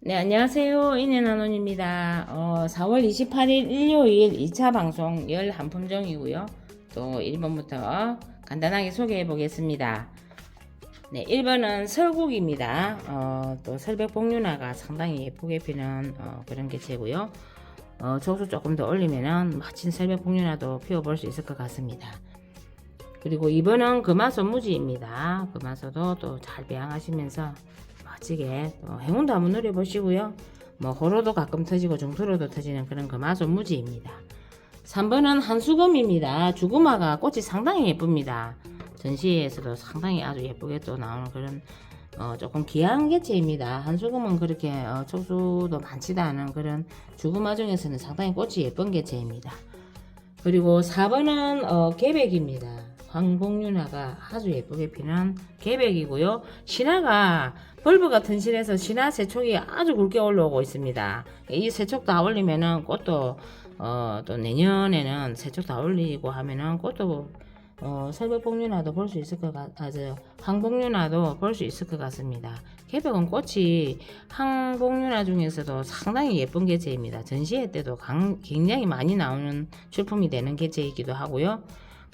네, 안녕하세요. 인앤나논입니다. 어, 4월 28일 일요일 2차 방송 열 한품종이고요. 또 1번부터 간단하게 소개해 보겠습니다. 네, 1번은 설국입니다. 어, 또 설백 복륜화가 상당히 예쁘게 피는 어, 그런 개체고요. 어, 조수 조금 더 올리면은 멋진 설백 복륜화도 피워볼 수 있을 것 같습니다. 그리고 2번은 금화소 무지입니다. 금화소도 또 잘 배양하시면서 멋지게 또 행운도 한번 누려보시고요. 뭐 호로도 가끔 터지고 중토로도 터지는 그런 금화소 무지입니다. 3번은 한수금입니다. 주구마가 꽃이 상당히 예쁩니다. 전시회에서도 상당히 아주 예쁘게 또 나오는 그런 어, 조금 귀한 개체입니다. 한수금은 그렇게 어, 촉수도 많지도 않은 그런 주구마 중에서는 상당히 꽃이 예쁜 개체입니다. 그리고 4번은 어, 개백입니다. 황복륜화가 아주 예쁘게 피는 개백이고요. 신화가 벌브 같은 실에서 신화 세촉이 아주 굵게 올라오고 있습니다. 이 세촉 다 올리면은 꽃도 어, 또 내년에는 세촉 다 올리고 하면은 꽃도 어, 설백복륜화도 볼 수 있을 것 같, 아주 항복륜화도 볼 수 있을 것 같습니다. 개백은 꽃이 항복륜화 중에서도 상당히 예쁜 개체입니다. 전시회 때도 강- 굉장히 많이 나오는 출품이 되는 개체이기도 하고요.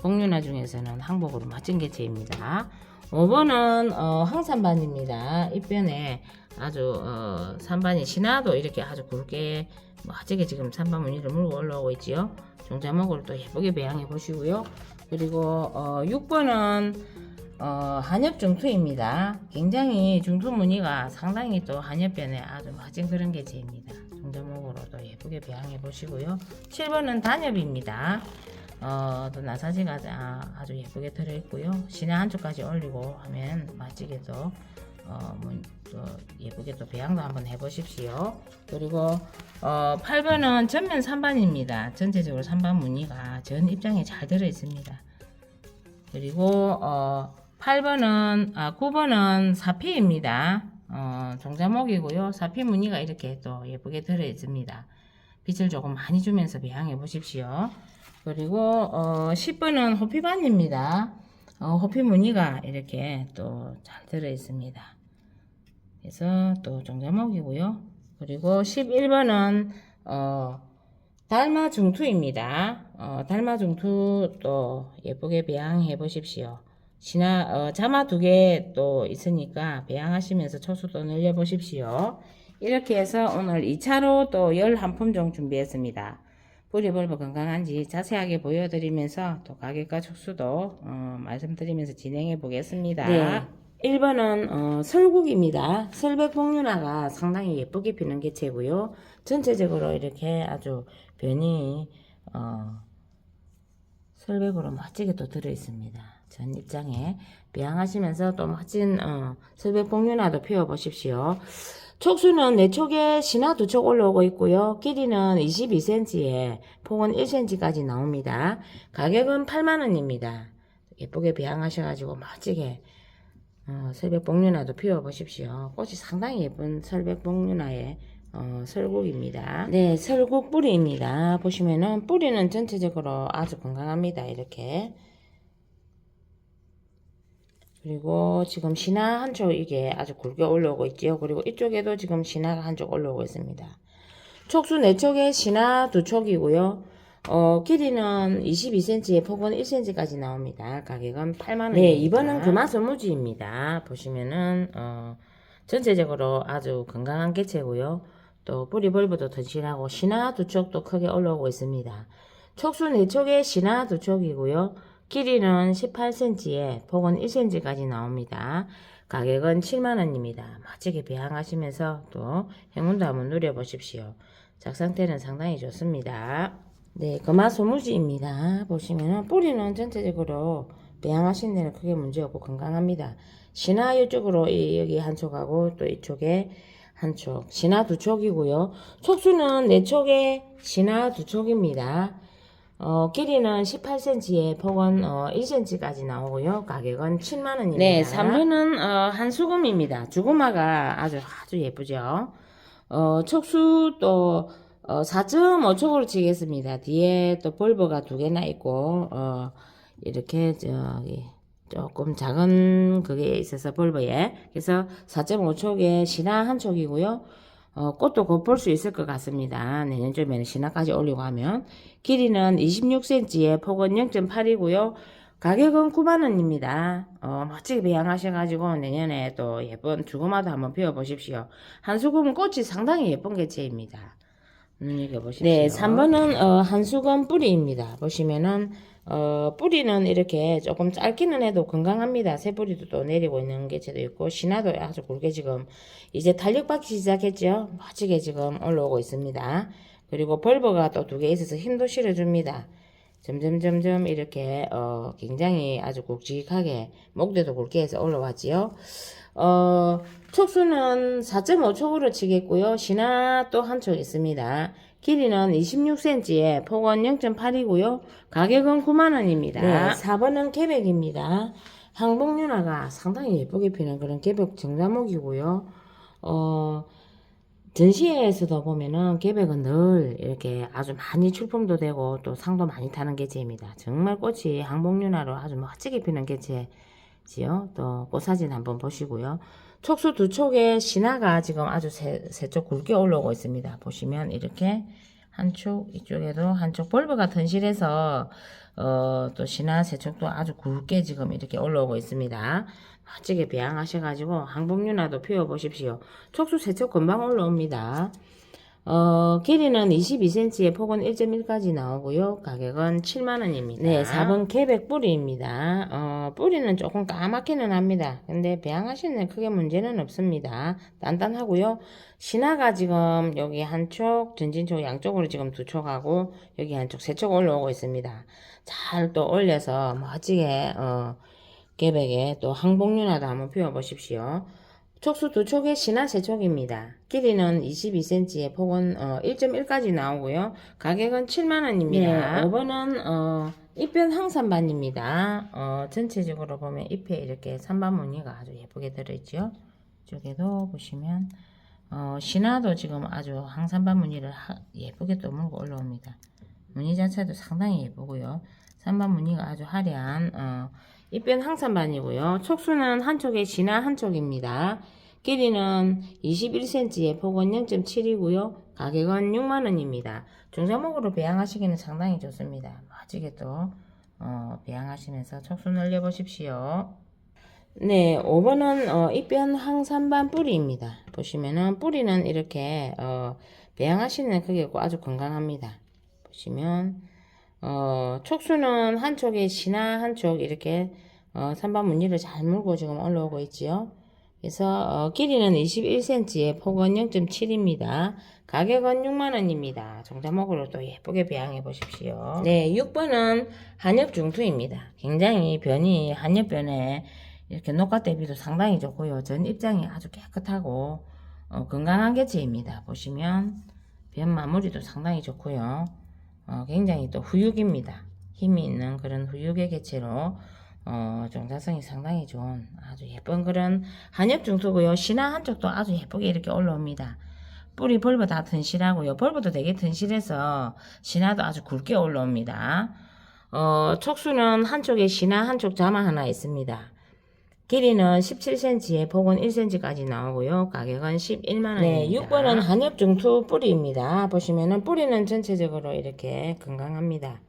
복륜화 중에서는 항복으로 멋진 개체입니다. 5번은 어, 항산반입니다. 입변에 아주 어, 산반이 신화도 이렇게 아주 굵게 멋지게 지금 산반 무늬를 물고 올라오고 있지요. 종자목으로 또 예쁘게 배양해 보시고요. 그리고 어, 6번은 어, 한엽 중투입니다. 굉장히 중투 무늬가 상당히 또 한엽변에 아주 멋진 그런 개체입니다. 종자목으로도 예쁘게 배양해 보시고요. 7번은 단엽입니다. 어, 또 나사지가 아- 아주 예쁘게 들어있고요. 신화 한쪽까지 올리고 하면 멋지게 또, 어, 뭐, 또 예쁘게 또 배양도 한번 해보십시오. 그리고 어, 8번은 전면 3반입니다. 전체적으로 3반 무늬가 전 입장에 잘 들어있습니다. 그리고 어, 8번은 아 9번은 사피입니다. 어, 종자목이고요. 사피 무늬가 이렇게 또 예쁘게 들어 있습니다. 빛을 조금 많이 주면서 배양해 보십시오. 그리고 어, 10번은 호피반입니다. 어, 호피 무늬가 이렇게 또 잘 들어 있습니다. 그래서 또 종자목이고요. 그리고 11번은 어, 달마 중투입니다. 어, 달마 중투 또 예쁘게 배양해 보십시오. 신화 어, 자마 두 개 또 있으니까 배양하시면서 초수도 늘려 보십시오. 이렇게 해서 오늘 2차로 또열한 품종 준비했습니다. 뿌리 벌브 건강한지 자세하게 보여드리면서 또 가격과 촉수도 어, 말씀드리면서 진행해 보겠습니다. 네. 1번은 어, 설국입니다. 설백복륜화가 상당히 예쁘게 피는 개체고요. 전체적으로 이렇게 아주 변이 어, 설백으로 멋지게 또 들어있습니다. 전 입장에 배양하시면서 또 멋진 어, 설백복륜화도 피워보십시오. 촉수는 네 촉에 신화 두촉 올라오고 있고요. 길이는 22cm에 폭은 1cm까지 나옵니다. 가격은 8만원입니다. 예쁘게 배양하셔가지고 멋지게 어, 설백복륜화도 피워보십시오. 꽃이 상당히 예쁜 설백복륜화의 어, 설국입니다. 네, 설국 뿌리입니다. 보시면은 뿌리는 전체적으로 아주 건강합니다. 이렇게. 그리고 지금 신화 한 쪽 이게 아주 굵게 올라오고 있지요. 그리고 이쪽에도 지금 신화가 한 쪽 올라오고 있습니다. 촉수 4촉에 신화 2촉이고요. 어, 길이는 22cm에 폭은 1cm까지 나옵니다. 가격은 8만원. 네, 이번은 금화 소무지입니다. 보시면은, 어, 전체적으로 아주 건강한 개체고요. 또 뿌리 벌브도 튼실하고 신화 두 촉도 크게 올라오고 있습니다. 촉수 4촉에 신화 두 촉이고요. 길이는 18cm에 폭은 1cm까지 나옵니다. 가격은 7만원입니다. 멋지게 배양하시면서 또 행운도 한번 누려보십시오. 작상태는 상당히 좋습니다. 네, 금화 소무지입니다. 보시면은 뿌리는 전체적으로 배양하신 데는 크게 문제없고 건강합니다. 신화 이쪽으로 이- 여기 한 촉하고 또 이쪽에 한 촉, 신화 두 촉이고요. 촉수는 네 촉에 신화 두 촉입니다. 어, 길이는 18cm에 폭은 어, 1cm까지 나오고요. 가격은 7만원입니다. 네, 3번은 어, 한수금입니다. 주구마가 아주 아주 예쁘죠. 어, 또 어, 4.5촉으로 치겠습니다. 뒤에 또 볼버가 두 개나 있고 어, 이렇게 저기 조금 작은 그게 있어서 볼버에 그래서 4.5촉에 신화 한 촉이고요. 어, 꽃도 곧 볼 수 있을 것 같습니다. 내년쯤에는 신화까지 올리고 하면. 길이는 26cm에 폭은 0.8이고요. 가격은 9만원입니다. 어, 멋지게 배양하셔가지고 내년에 또 예쁜 두고마도 한번 피워보십시오. 한수금은 꽃이 상당히 예쁜 개체입니다. 눈여겨보십시오. 네, 3번은 어, 한수건 뿌리입니다. 보시면은 어, 뿌리는 이렇게 조금 짧기는 해도 건강합니다. 새 뿌리도 또 내리고 있는 개체도 있고 신화도 아주 굵게 지금 이제 탄력 받기 시작했죠. 멋지게 지금 올라오고 있습니다. 그리고 벌버가 또 두 개 있어서 힘도 실어줍니다. 점점 점점 이렇게 어, 굉장히 아주 굵직하게 목대도 굵게 해서 올라왔지요. 어, 촉수는 4.5촉으로 치겠고요. 신화 또한촉 있습니다. 길이는 26cm에 폭은 0.8이고요. 가격은 9만원입니다. 네, 4번은 개백입니다. 항복윤화가 상당히 예쁘게 피는 그런 개백 정자목이고요. 어, 전시회에서도 보면은 개백은 늘 이렇게 아주 많이 출품도 되고 또 상도 많이 타는 개체입니다. 정말 꽃이 항복윤화로 아주 멋지게 피는 개체 지요. 또 꽃사진 한번 보시고요. 촉수 두 촉에 신화가 지금 아주 세쪽 굵게 올라오고 있습니다. 보시면 이렇게 한쪽 이쪽에도 한쪽 같은 실에서 어, 또 신화 세촉도 아주 굵게 지금 이렇게 올라오고 있습니다. 멋지게 배양하셔가지고 항복윤화도 피워보십시오. 촉수 세촉 금방 올라옵니다. 어, 길이는 22cm에 폭은 1.1까지 나오고요. 가격은 7만원입니다. 네, 4번 개백 뿌리입니다. 어, 뿌리는 조금 까맣기는 합니다. 근데 배양하시는 크게 문제는 없습니다. 단단하고요. 신화가 지금 여기 한쪽, 전진쪽 양쪽으로 지금 두 촉하고 여기 한쪽 세 촉 올라오고 있습니다. 잘 또 올려서 멋지게 어, 개백에 또 항복륜화도 한번 피워보십시오. 촉수 두 촉의 신화 세 촉입니다. 길이는 22cm에 폭은 어, 1.1까지 나오고요. 가격은 7만원입니다. 네, 5번은 어, 잎변 항산반입니다. 어, 전체적으로 보면 잎에 이렇게 산반 무늬가 아주 예쁘게 들어있죠. 이쪽에도 보시면 어, 신화도 지금 아주 항산반 무늬를 하, 예쁘게 또 물고 올라옵니다. 무늬 자체도 상당히 예쁘고요. 산반 무늬가 아주 화려한 어, 잎변 항산반이고요. 촉수는 한쪽에 진화 한쪽입니다. 길이는 21cm에 폭은 0.7이고요. 가격은 6만원입니다. 중자목으로 배양하시기는 상당히 좋습니다. 멋지게 또 어, 배양하시면서 촉수 늘려보십시오. 네, 5번은 어, 잎변 항산반 뿌리입니다. 보시면은 뿌리는 이렇게 어, 배양하시는 크게 고 아주 건강합니다. 보시면 어, 촉수는 한쪽에 신화 한쪽 이렇게 어, 산반 무늬를 잘 물고 지금 올라오고 있지요. 그래서 어, 길이는 21cm에 폭은 0.7입니다. 가격은 6만원입니다. 정자목으로 또 예쁘게 배양해 보십시오. 네, 6번은 한엽중투입니다. 굉장히 변이 한엽변에 이렇게 녹화 대비도 상당히 좋고요. 전 입장이 아주 깨끗하고 어, 건강한 개체입니다. 보시면 변 마무리도 상당히 좋고요. 어, 굉장히 또 후육입니다. 힘이 있는 그런 후육의 개체로 어, 종자성이 상당히 좋은 아주 예쁜 그런 한엽 중투고요. 신화 한쪽도 아주 예쁘게 이렇게 올라옵니다. 뿌리 벌브 다 튼실하고요. 벌브도 되게 튼실해서 신화도 아주 굵게 올라옵니다. 어, 촉수는 한쪽에 신화 한쪽 자마 하나 있습니다. 길이는 17cm에 폭은 1cm까지 나오고요. 가격은 11만원입니다. 네, 6번은 한엽 중투 뿌리입니다. 보시면은 뿌리는 전체적으로 이렇게 건강합니다.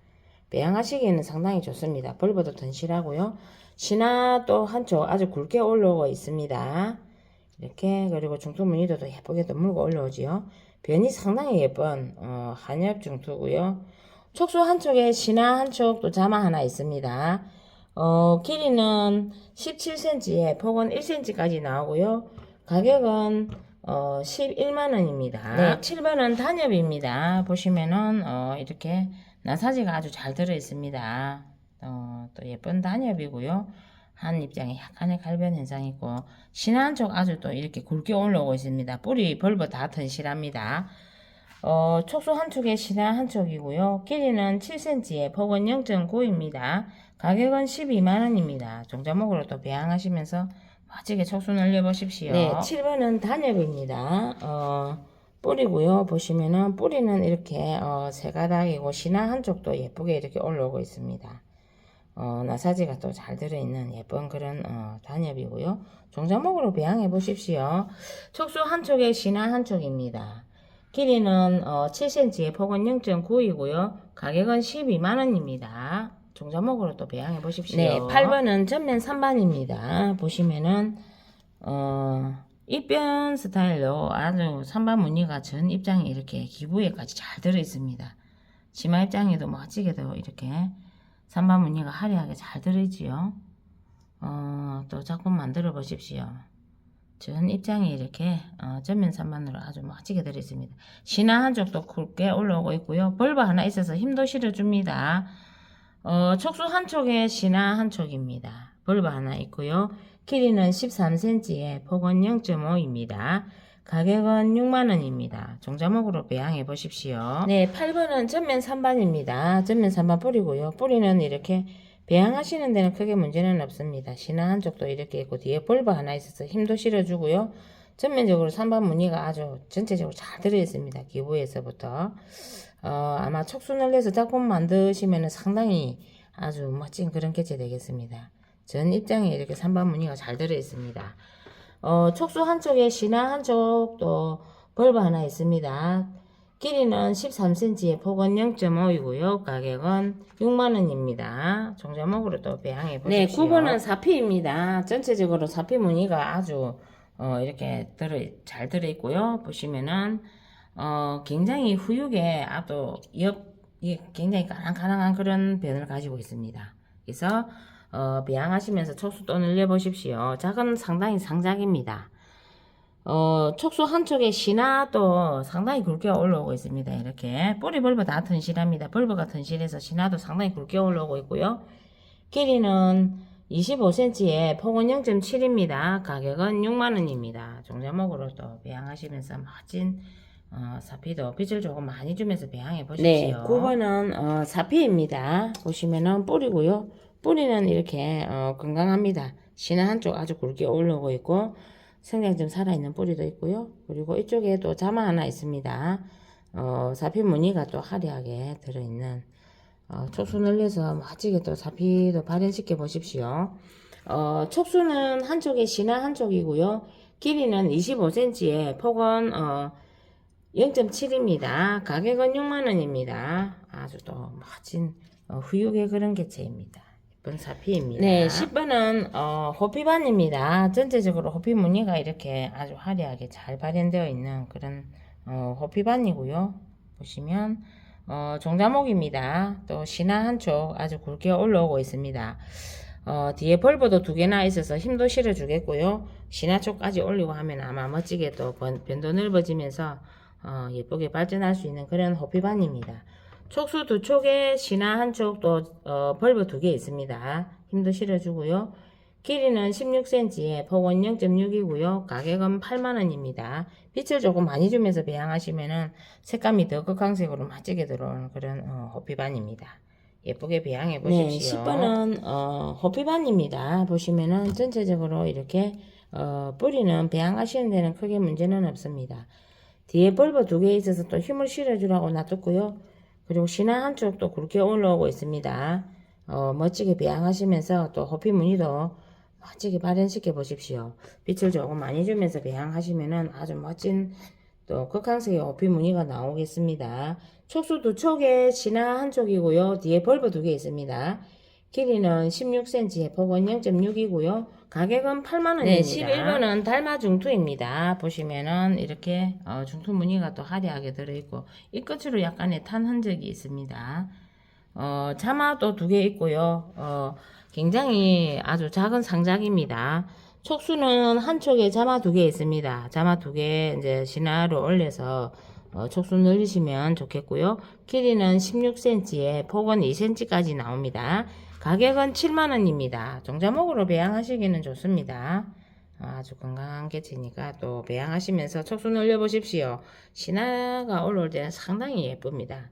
배양하시기에는 상당히 좋습니다. 벌보도 튼실하고요. 신화 또 한쪽 아주 굵게 올라오고 있습니다. 이렇게 그리고 중투 무늬도 예쁘게도 물고 올라오지요. 변이 상당히 예쁜 어, 한엽 중투고요. 촉수 한쪽에 신화 한쪽 또 자마 하나 있습니다. 어, 길이는 17cm에 폭은 1cm까지 나오고요. 가격은 어, 11만원입니다. 네, 7번은 단엽입니다. 보시면은 어, 이렇게 나사지가 아주 잘 들어 있습니다. 어, 또 예쁜 단엽이고요. 한 입장에 약간의 갈변 현상이 있고 신화 한쪽 아주 또 이렇게 굵게 올라오고 있습니다. 뿌리 벌버 다 튼실합니다. 어, 촉수 한쪽에 신화 한쪽이고요. 길이는 7cm에 폭은 0.9입니다. 가격은 12만원입니다. 종자목으로 또 배양하시면서 멋지게 촉수 늘려보십시오. 네, 7번은 단엽입니다. 어, 뿌리고요. 보시면은 뿌리는 이렇게 어, 세 가닥이고 신화 한쪽도 예쁘게 이렇게 올라오고 있습니다. 어, 나사지가 또 잘 들어있는 예쁜 그런 어, 단엽이고요. 종자목으로 배양해 보십시오. 촉수 한 촉에 신화 한 촉입니다. 길이는 어, 7cm에 폭은 0.9이고요. 가격은 12만원입니다. 종자목으로 또 배양해 보십시오. 네, 8번은 전면 3반입니다. 보시면은 어, 입변 스타일로 아주 3반 무늬가 전 입장에 이렇게 기부에까지 잘 들어 있습니다. 치마 입장에도 멋지게도 이렇게 3반 무늬가 화려하게 잘 들어있지요. 어, 또 작품 만들어 보십시오. 전 입장에 이렇게 어, 전면 3반으로 아주 멋지게 들어있습니다. 신화 한쪽도 굵게 올라오고 있고요. 벌브 하나 있어서 힘도 실어줍니다. 어, 촉수 한쪽에 신화 한쪽입니다. 벌브 하나 있고요. 길이는 13cm에 폭은 0.5입니다. 가격은 6만원입니다. 종자목으로 배양해 보십시오. 네, 8번은 전면 3반입니다. 전면 3반 뿌리고요. 뿌리는 이렇게 배양하시는 데는 크게 문제는 없습니다. 신화 한쪽도 이렇게 있고 뒤에 볼브 하나 있어서 힘도 실어주고요. 전면적으로 3반 무늬가 아주 전체적으로 잘 들어있습니다. 기부에서부터. 어, 아마 촉순을 내서 작품 만드시면 상당히 아주 멋진 그런 개체 되겠습니다. 전 입장에 이렇게 3반 무늬가 잘 들어있습니다. 어, 촉수 한쪽에 신화 한쪽도 벌브 하나 있습니다. 길이는 13cm에 폭은 0.5이고요. 가격은 6만원입니다. 종자목으로 또 배양해 네, 보십시오. 9번은 사피입니다. 전체적으로 사피 무늬가 아주 어, 이렇게 들어 잘 들어 있고요. 보시면은 어, 굉장히 후육에 아주 옆 굉장히 가랑가랑한 그런 변을 가지고 있습니다. 그래서 어, 배양하시면서 촉수 또 늘려보십시오. 작은 상당히 상작입니다. 어, 촉수 한쪽에 신화도 상당히 굵게 올라오고 있습니다. 이렇게 뿌리 벌브 다 튼실합니다. 벌브가 튼실해서 신화도 상당히 굵게 올라오고 있고요. 길이는 25cm에 폭은 0.7입니다. 가격은 6만원입니다. 종자목으로 또 배양하시면서 멋진 어, 사피도 빛을 조금 많이 주면서 배양해 보십시오. 네, 9번은 어, 사피입니다. 보시면은 뿌리고요. 뿌리는 이렇게 어, 건강합니다. 신화 한쪽 아주 굵게 올라오고 있고 좀 살아있는 뿌리도 있고요. 그리고 이쪽에 또 자마 하나 있습니다. 어, 사피 무늬가 또 화려하게 들어있는 어, 촉수 늘려서 멋지게 또 사피도 발현시켜 보십시오. 어, 촉수는 한쪽에 신화 한쪽이고요. 길이는 25cm에 폭은 어, 0.7입니다. 가격은 6만원입니다. 아주 또 멋진 어, 후육의 그런 개체입니다. 예쁜 사피입니다. 네, 10번은 어, 호피반입니다. 전체적으로 호피 무늬가 이렇게 아주 화려하게 잘 발현되어 있는 그런 어, 호피반이고요. 보시면 어, 종자목입니다. 또 신화 한쪽 아주 굵게 올라오고 있습니다. 어, 뒤에 벌브도 두 개나 있어서 힘도 실어주겠고요. 신화 쪽까지 올리고 하면 아마 멋지게 또 변- 변도 넓어지면서 어, 예쁘게 발전할 수 있는 그런 호피반입니다. 촉수 두 촉에 신화 한쪽 또 어, 벌브 두 개 있습니다. 힘도 실어주고요. 길이는 16cm에 폭은 0.6이고요. 가격은 8만원입니다. 빛을 조금 많이 주면서 배양하시면은 색감이 더 극강색으로 멋지게 들어오는 그런 어, 호피반입니다. 예쁘게 배양해 보십시오. 네, 10번은 어, 호피반입니다. 보시면은 전체적으로 이렇게 어, 뿌리는 배양하시는 데는 크게 문제는 없습니다. 뒤에 벌브 두개 있어서 또 힘을 실어주라고 놔뒀고요. 그리고 신화 한쪽도 굵게 올라오고 있습니다. 어, 멋지게 배양하시면서 또 호피 무늬도 멋지게 발현시켜 보십시오. 빛을 조금 많이 주면서 배양하시면은 아주 멋진 또 극강색의 호피 무늬가 나오겠습니다. 촉수 두 촉에 신화 한쪽이고요. 뒤에 벌브 두 개 있습니다. 길이는 16cm에 폭은 0.6이고요. 가격은 8만원입니다. 네, 11번은 달마 중투입니다. 보시면은 이렇게 어, 중투 무늬가 또 화려하게 들어있고 이 끝으로 약간의 탄 흔적이 있습니다. 어, 자마도 두 개 있고요. 어, 굉장히 아주 작은 상작입니다. 촉수는 한쪽에 자마 두 개 있습니다. 자마 두 개 이제 신화로 올려서 어, 촉수 늘리시면 좋겠고요. 길이는 16cm에 폭은 2cm까지 나옵니다. 가격은 7만원입니다. 종자목으로 배양하시기는 좋습니다. 아주 건강한 개체니까 또 배양하시면서 촉수 늘려보십시오. 신화가 올라올 때는 상당히 예쁩니다.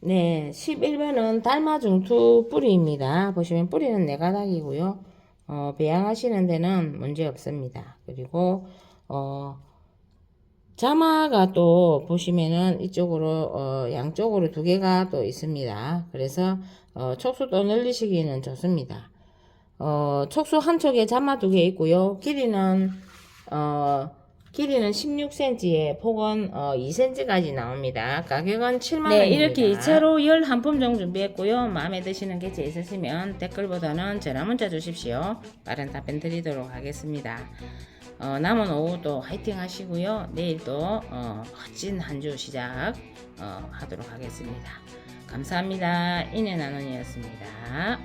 네, 11번은 달마중투 뿌리입니다. 보시면 뿌리는 네 가닥이고요. 어, 배양하시는 데는 문제 없습니다. 그리고 어, 자마가 또 보시면은 이쪽으로 어, 양쪽으로 두 개가 또 있습니다. 그래서 어, 촉수도 늘리시기는 좋습니다. 어, 촉수 한 촉에 잔마 두 개 있고요. 길이는 어, 길이는 16cm에 폭은 어, 2cm까지 나옵니다. 가격은 7만 원입니다. 네, 이렇게 2차로 열한 품종 준비했고요. 마음에 드시는 개체 있으시면 댓글보다는 전화 문자 주십시오. 빠른 답변 드리도록 하겠습니다. 어, 남은 오후도 화이팅 하시고요. 내일도 어, 멋진 한 주 시작 어, 하도록 하겠습니다. 감사합니다. 인해 나눔이었습니다.